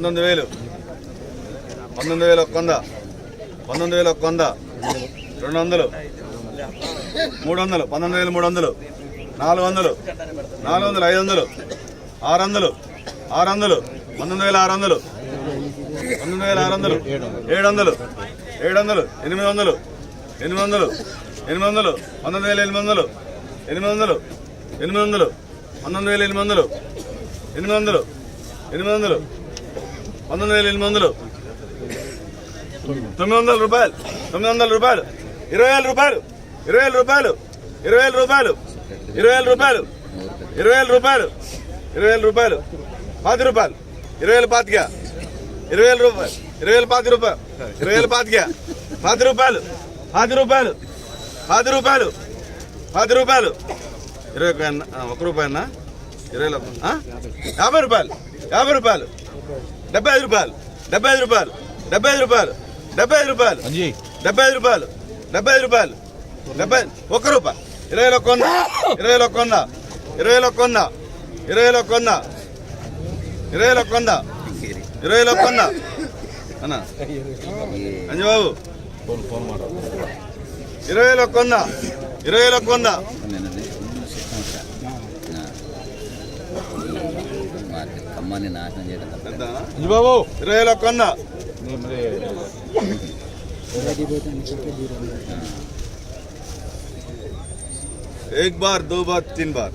పంతొమ్మిది వేలు. పంతొమ్మిది వేలు ఒక వంద పంతొమ్మిది వేలు ఒక వంద రెండు వందలు. మూడు వందలు. పంతొమ్మిది వేలు మూడు వందలు. నాలుగు వందలు. నాలుగు వందలు. ఐదు వందలు. ఆరు వందలు. ఆరు వందలు. పంతొమ్మిది వేల ఆరు వందలు. పంతొమ్మిది వేల ఆరు వందలు. ఏడు వందలు. ఏడు వందలు. ఎనిమిది వందలు. ఎనిమిది వందలు. ఎనిమిది వందలు. పంతొమ్మిది వేల ఎనిమిది వందలు. ఎనిమిది వందలు. ఎనిమిది వందలు. పంతొమ్మిది వేల ఎనిమిది వందలు. ఎనిమిది వందలు. ఎనిమిది వందలు. పంతొమ్మిది వేల ఎనిమిది వందలు తొమ్మిది వందల రూపాయలు తొమ్మిది వందల రూపాయలు ఇరవై వేల రూపాయలు ఇరవై వేల రూపాయలు ఇరవై వేల రూపాయలు ఇరవై వేల రూపాయలు ఇరవై వేల రూపాయలు ఇరవై వేల రూపాయలు పాతి రూపాయలు ఇరవై వేల పాతిక ఇరవై వేల రూపాయలు ఇరవై వేల పాతి రూపాయలు ఇరవై వేల పాతిక పాతి రూపాయలు పాతి రూపాయలు పాతి రూపాయలు పాతి రూపాయలు ఇరవై ఒక రూపాయన్నా ఒక ఇరవై యాభై రూపాయలు యాభై రూపాయలు డెబ్బై ఐదు రూపాయలు డెబ్బై ఐదు రూపాయలు డెబ్బై ఐదు రూపాయలు డెబ్బై ఐదు రూపాయలు డెబ్బై ఐదు రూపాయలు డెబ్బై ఐదు రూపాయలు డెబ్బై ఒక్క రూపాయి ఇరవై వేల ఒక్క వంద ఇరవై వేల ఒక్క వంద ఇరవై వేల ఒక్క వంద ఇరవై వేల ఒక్క వంద ఇరవై వేల ఒక్క వంద ఇరవై వేల ఒక్క వంద అన్న అంజబాబు ఇరవై వేల ఒక్క వంద ఇరవై వేల ఒక్క వంద ఖమ్మాన్ని నాశనం చేయడం తప్ప ఎంతనా? బాబు ఇరవై వేల ఒక్క వంద एक बार दो बार तीन बार